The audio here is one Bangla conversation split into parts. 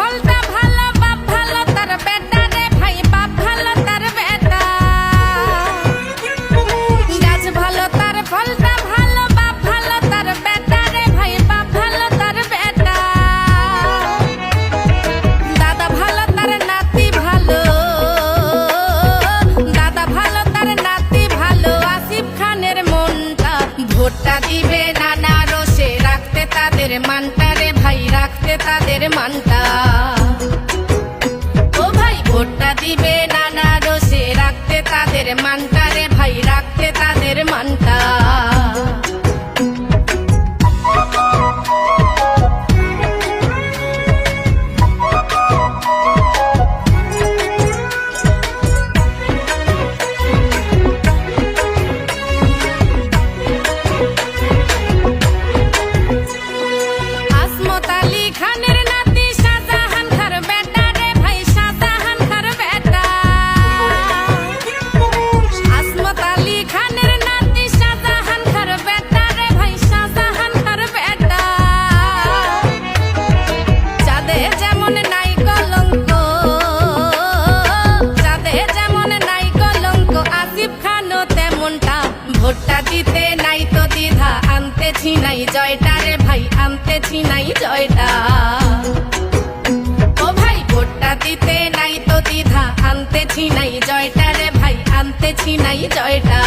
ফলটা ভালো, বাপ ভালো, তার বেটা রে ভাই, বাপ ভালো, তার বেটা। গাছ ভালো, তার ফলটা ভালো, বাপ ভালো, তার বেটা রে ভাই, বাপ ভালো, তার বেটা। দাদা ভালো, তার নাতি ভালো। দাদা ভালো, তার নাতি ভালো। আসিফ খানের মনটা ভোটটা দিবে নানা রোষে রাখতে তাদের মানটা রে ভাই, রাখতে তাদের মানটা। quiere mandar. ভোটটা দিতে নাই তো দ্বিধা, আনতেছি নাই জয়টা রে ভাই, আনতেছি নাই জয়টা। ও ভাই, ভোটটা দিতে নাই তো দ্বিধা, আনতেছি নাই জয়টা রে ভাই, আনতেছি নাই জয়টা।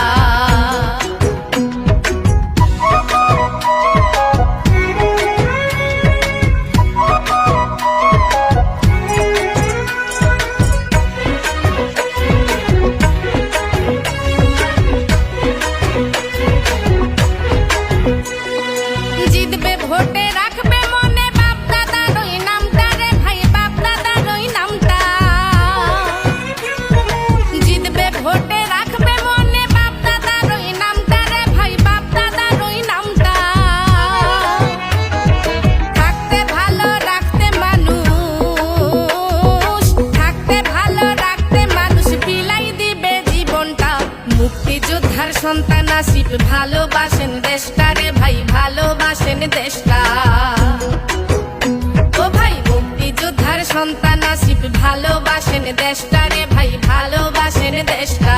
जीत पे भोटे रख যোদ্ধার সন্তান আসিফ ভালোবাসেন দেশটারে ভাই, ভালোবাসেন দেশটা। ও ভাই মুক্তি যোদ্ধার সন্তান আসিফ ভালোবাসেন দেশটারে ভাই, ভালোবাসেন দেশটা।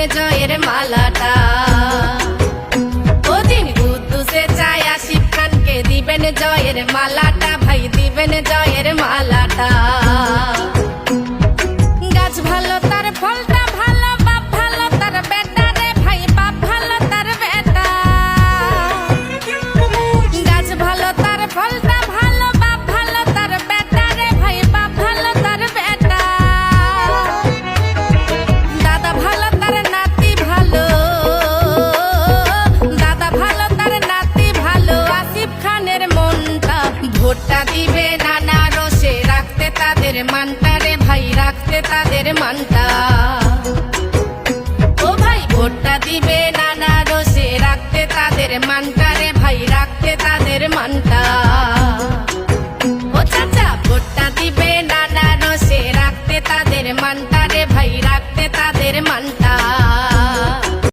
দিনে জয়ের মালাটা। ওদিন কুদ্দুসে চায় আসিফ খানকে দিবেন জয়ের মালাটা, ভাই দিবেন জয়ের মালাটা। ভোটটা দিবে নানা রসে। রাখতে তাদের মানটা রে ভাই রাখতে তাদের মানটা।